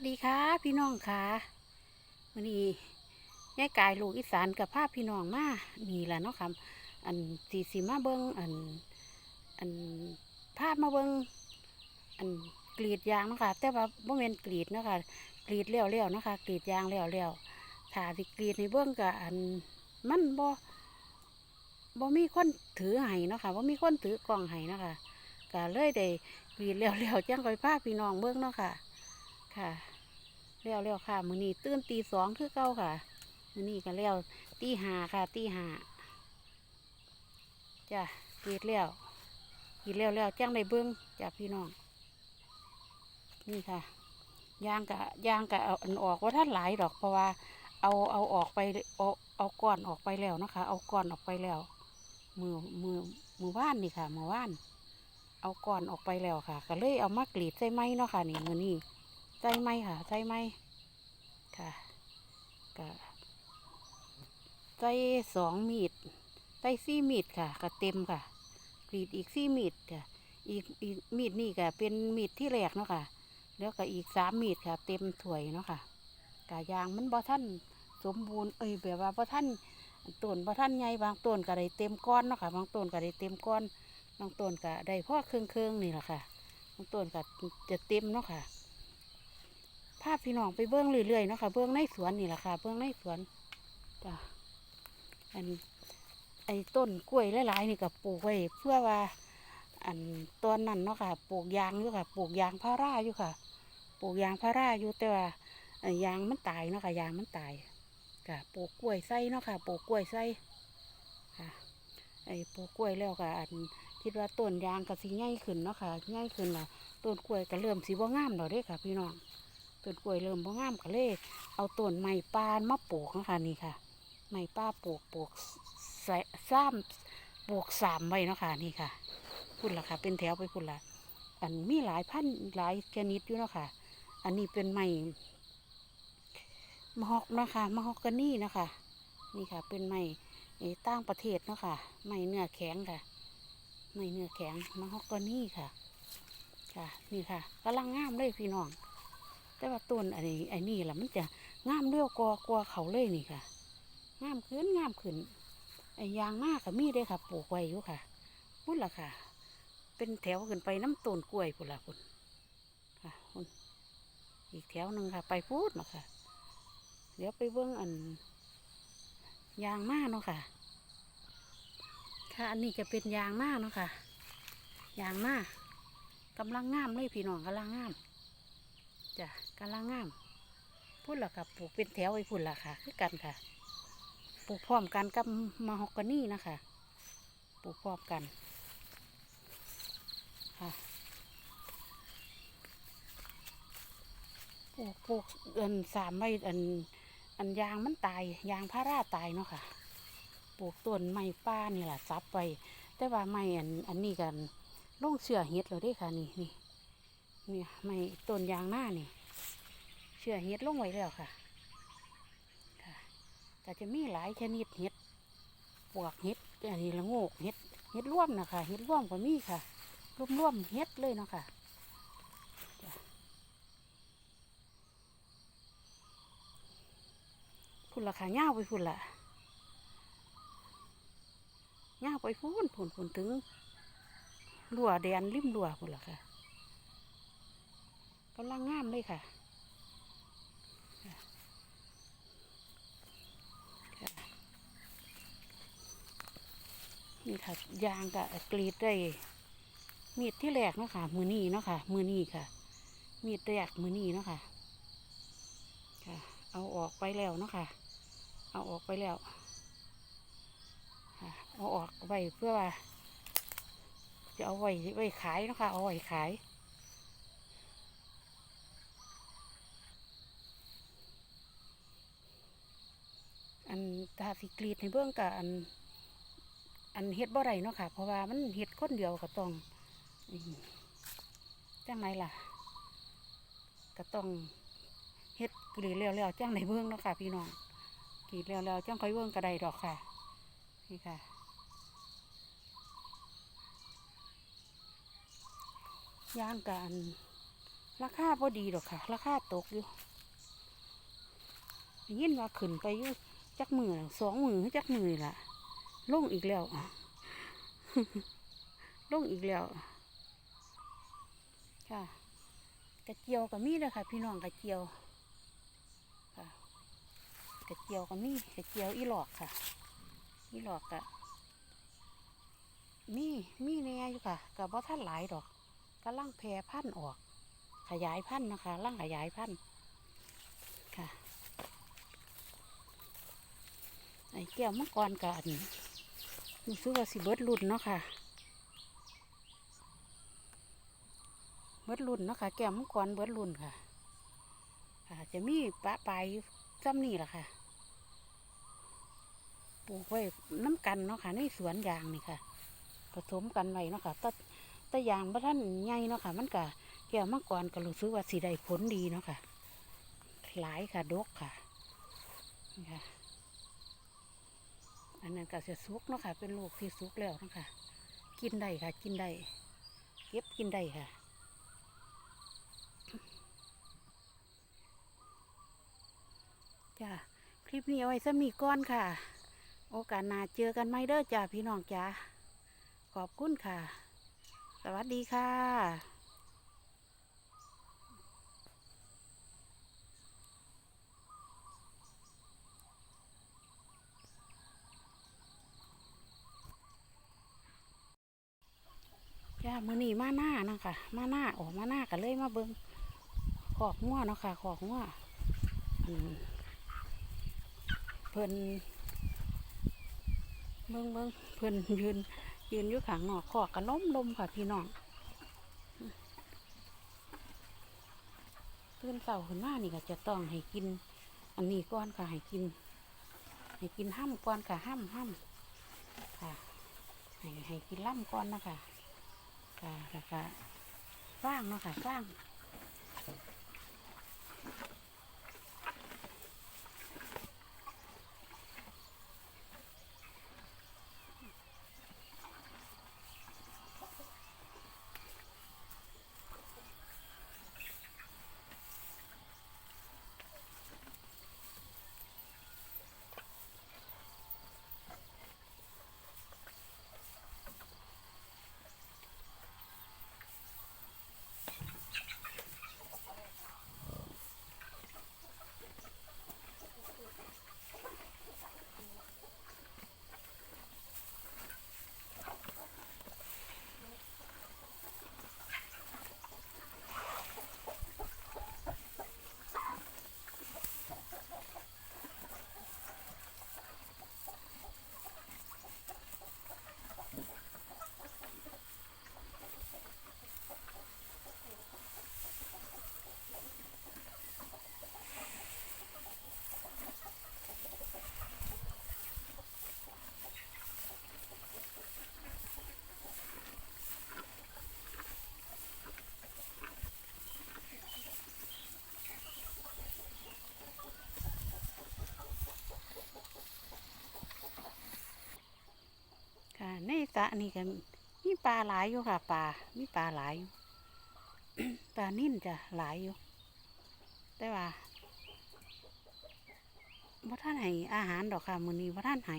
สดีค่ะ พี่น้องค่ะวันนี้ยายกายลูกอีสานกับภาพพี่น้องมานี่แหละเนาะค่ะอันสีสีมาเบิงอันอันภาพมาเบิงอันกรีดยางเนาะค่ะแต่ว่าบ่แม่นกรีดเนาะค่ะกรีดเลี้ยวๆเนาะค่ะกรีดยางเลี้ยวๆถ้าสิกรีดในเบิ้งกับอันมันบ่บ่มีคนถือไห้เนาะค่ะบ่มีคนถือกล่องไห้เนาะค่ะก็เลยได้กรีดเลี้ยวๆจังค่อยพาพี่น้องเบิ้งเนาะค่ะ ค่ะเลี้ยวเลี้ยวค่ะมือนี้ตื่นตีสองคือเก่าค่ะมือนี้ก็เลี้ยวตีหาค่ะ ตีหาจ้ะกรีดเลี้ยวกรีดเลี้ยวเลี้ยวแจังได้เบิ้องจ้ะพี่น้อง นี่ค่ะยางกะยางกะเอาอันออกว่าท่านหลายดอกเพราะว่า เอาเอาออกไปเอาเอาก้อนออกไปแล้วนะคะ เอาก้อนออกไปแล้ว มือมือมือว่านนี่ค่ะมือว่าน เอาก้อนออกไปแล้วค่ะ ก็เลยเอามากรีดใส่ไม้เนาะค่ะนี่มือนี้ ใส่ไม้ค่ะ ใส่ไม้ค่ะก็ใส่สองมีด ใส่สี่มีดค่ะก็เต็มค่ะ กรีดอีกสี่มีดค่ะ อีกอีกมีดนี่ก็เป็นมีดที่แรกเนาะค่ะ แล้วก็อีกสามมีดค่ะ เต็มถ้วยเนาะค่ะกายางมันบ่ท่านสมบูรณ์ เอ้ยแบบว่าบ่ท่านต้นบ่ท่านใหญ่บางต้นก็ได้เต็มก้อนเนาะค่ะ บางต้นก็ได้เต็มก้อน บางต้นก็ได้พ่อเครื่องเครื่องนี่แหละค่ะ บางต้นก็จะเต็มเนาะค่ะาพพี่น้องไปเบื้องเรื่อยๆเนาะค่ะเบื้องในสวนนี่แหละค่ะเบื้องในสวนจ้ะอันไอ้ต้นกล้วยหลายๆนี่ก็ปลูกไว้เพื่อว่า อันตอนนั้นเนาะค่ะปลูกยางอยู่ค่ะปลูกยางพาราอยู่ค่ะ ปลูกยางพาราอยู่แต่ว่าเอ่อยางมันตายเนาะค่ะยางมันตายค่ะปลูกกล้วยไส้เนาะค่ะปลูกกล้วยไส้ค่ะไอ้ปลูกกล้วยแล้วก็อันคิดว่าต้นยางก็สิใหญ่ขึ้นเนาะค่ะใหญ่ขึ้นละต้นกล้วยก็เริ่มสิบ่างามแล้วเด้ค่ะ พี่น้อง นกล้วยเริ่มบ่งามก็เลย เอาต้นไม้ปานมาปลูกนะค่ะนี่ค่ะไม้ป้าปลูกปลูกใส่ซ้ำปลูกสามไว้เนาะค่ะนี่ค่ะพุ่นละค่ะ เป็นแถวไปพุ่นละอันมีหลายพันหลายชนิดอยู่เนาะค่ะ อันนี้เป็นไม้มะฮอกเนาะค่ะมะฮอกกานี่เนาะค่ะนี่ค่ะ เป็นไม้ต่างประเทศเนาะค่ะไม้เนื้อแข็งค่ะไม้เนื้อแข็งมะฮอกกานี่ค่ะ ค่ะ นี่ค่ะกำลังงามเลยพี่น้อง แต่ว่าต้นอันนี้ไอ้นี่ล่ะมันจะงามเร็วกว่ากว่าเขาเลยนี่ค่ะ งามขึ้นงามขึ้นไอ้ยางหน้าก็มีเด้ค่ะ ปลูกไว้อยู่ค่ะพุ่นละค่ะ เป็นแถวขึ้นไปน้ำต้นกล้วยพุ่นละพุ่นค่ะพุ่นอีกแถวหนึ่งค่ะ ไปพูดเนาะค่ะ เดี๋ยวไปเบิ้งอัน ยางหน้าเนาะค่ะ ค่ะอันนี้จะเป็นยางหน้าเนาะค่ะ ยางหน้ากำลังงามเลยพี่น้องกำลังงาม จ้ะกำลังงามพุ่นละค่ะปลูกเป็นแถวไว้พุ่นละค่ะ คือกันค่ะ ปลูกพร้อมกันกับมะฮอกกานี่นะคะ ปลูกพร้อมกันค่ะปลูกปลูกอันสามใบอันอันยางมันตายยางพาราตายเนาะค่ะปลูกต้นไม้ป้านี่แหละซับไปแต่ว่าไม้อันอันนี้กันลงเสือเฮ็ดเลยด้ค่ะนี่นี่ นี่ไม้ต้นยางหน้านี่เสือเฮ็ดลงไว้แล้วค่ะค่ะก็จะมีหลายชนิดเฮ็ดปวกเฮ็ดอันนี้ละโงกเฮ็ดเฮ็ดร่วมนะคะเฮ็ดร่วมก็มีค่ะร่วมๆเฮ็ดเลยเนาะค่ะจ้ะพุ่นละค่ะย่าไปพุ่นละย่าไปพุ่นพุ่นพุ่นถึงรั้วแดนริมรั้วพุ่นละค่ะ กำลังงามเลยค่ะนี่ค่ะยางกะกรีดได้มีดที่แรกเนาะค่ะ มือนี้เนาะค่ะ มือนี้ค่ะ มีดแรกมือนี้เนาะค่ะค่ะ เอาออกไปแล้วเนาะค่ะ เอาออกไปแล้วค่ะเอาออกไว้เพื่อว่าจะเอาไว้ไว้ขายเนาะค่ะ เอาไว้ขาย อันตา สิกรีดในเบื้องกับอัน อันเฮ็ดบ่ได้เนาะค่ะ เพราะว่ามันเฮ็ดคนเดียวก็ต้องอืมจังไรล่ะ ก็ต้องเฮ็ดกรีดแล้วแล้วจังไหนเบื้องเนาะค่ะ พี่น้องกรีดแล้วแล้วจังค่อยเบื้องก็ได้ดอกค่ะ นี่ค่ะย่างกันราคาพอดีหรอกค่ะ ราคาตกอยู่ยินว่าขึ้นไปอยู่ จักมือสองมือจักมือนี่ล่ะลงอีกแล้วลงอีกแล้ว ค่ะกระเจียวก็มีเลยค่ะ พี่น้องกระเจียวค่ะกระเจียวก็มีกระเจียวอีหลอกค่ะ อีหลอกกะมีมีแน่อยู่ค่ะกับว่าท่านหลายดอกกำลังแพร่พันธุ์ออก ขยายพันธุ์นะคะร่างขยายพันธุ์ค่ะ ไอ้แก้วมังกรกันรู้สึกว่าสิเบิดรุ่นเนาะค่ะเบิดรุ่นเนาะค่ะแก้วมังกรเบิดรุ่นค่ะค่ะจะมีปะปลายซ้ำนี่แหละค่ะปลูกไว้น้ำกันเนาะค่ะในสวนยางนี่ค่ะ ผสมกันไว้เนาะค่ะตแตยางบ่ท่านใหญ่เนาะค่ะ มันก็แก้วมังกรก็รู้สึกว่าสีได้ผลดีเนาะค่ะหลายค่ะดกค่ะนี่ค่ะ อันนั้นก็จะสุกเนาะค่ะ เป็นลูกที่สุกแล้วเนาะค่ะกินได้ค่ะ กินได้ เก็บกินได้ค่ะจ้าคลิปนี้เอาไว้สมีก้อนค่ะ โอกาสหน้าเจอกันไหมเด้อจ้าพี่น้องจ้าขอบคุณค่ะ สวัสดีค่ะ มือนีมาหน้านะคะ มาหน้าออกมาหน้ากันเลยมาเบิงขอกงัวเนาะค่ะขอกงัวอืมเพิ่นเบิ้งเบิ้งเพิ่นยืนยืนอยู่ข้างนอกขอกกันล้มลมค่ะพี่น้องตื่นเสาขึ้นมานี่ก็จะต้องให้กิน อันนี้ก้อนค่ะให้กิน ให้กินห้ำก้อนค่ะห้ำห้ำค่ะให้ให้กินล่ำก้อนนะคะ ค่ะแล้วก็ฟางเนาะค่ะฟาง ในสระนี่ก็มีปลาหลายอยู่ค่ะปลามีปลาหลายอยู่ปลานิ่นจะหลายอยู่ แต่ว่าพ่ท่านให้อาหารดอกค่ะมือนี้พ่ท่านให้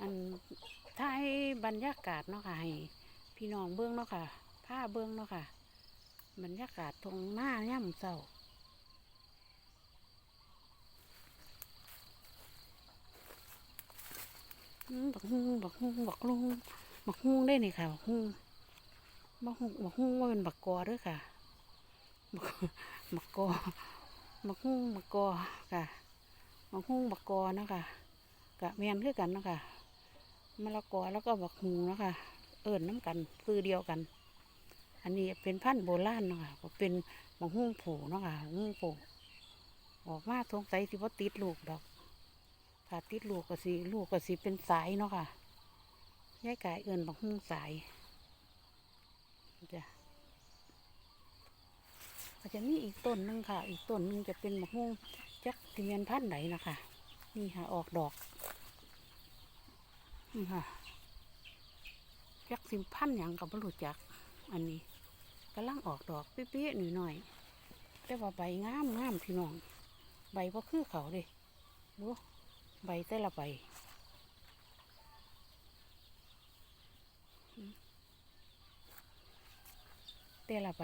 อันถ้าให้บรรยากาศเนาะค่ะให้พี่น้องเบื้องเนาะค่ะผ้าเบื้องเนาะค่ะ บรรยากาศตรงหน้าย่ำเศร้า อืม บักฮุงบักฮุงบักลุงบักฮุงได้นี่ค่ะบักฮุงบักฮุงบักฮุงว่าเป็นบักกอด้วยค่ะบักบักกอบักฮุงบักกอค่ะบักฮุงบักกอนะคะกะเมียนคือกันนะคะมะละกอแล้วก็บักฮุงนะคะเอิญน้ำกันซื้อเดียวกัน อันนี้เป็นพันธุ์โบราณนะค่ะก็เป็นบักฮุงผูนะค่ะบักฮุงผูออกมาสงสัยสิว่าติดลูกดอก ถ้าติดลูกก็สิลูกก็สิเป็นสายเนาะค่ะยายกายเอินบักหุ่งสายจ้ะก็จะมีอีกต้นหนึงค่ะ อีกต้นหนึงจะเป็นบักหุ่งจักเทียนพันไหนนะคะนี่ค่ะออกดอกนี่ค่ะจักสิมพันธุ์หยังกับบรู้จัก อันนี้กำลังออกดอกเปี้ยๆหน่อยหน่อยๆแต่ว่าใบงามงามพี่น้อง ใบบ่คือเขาเด้ดู บแต่ละใบ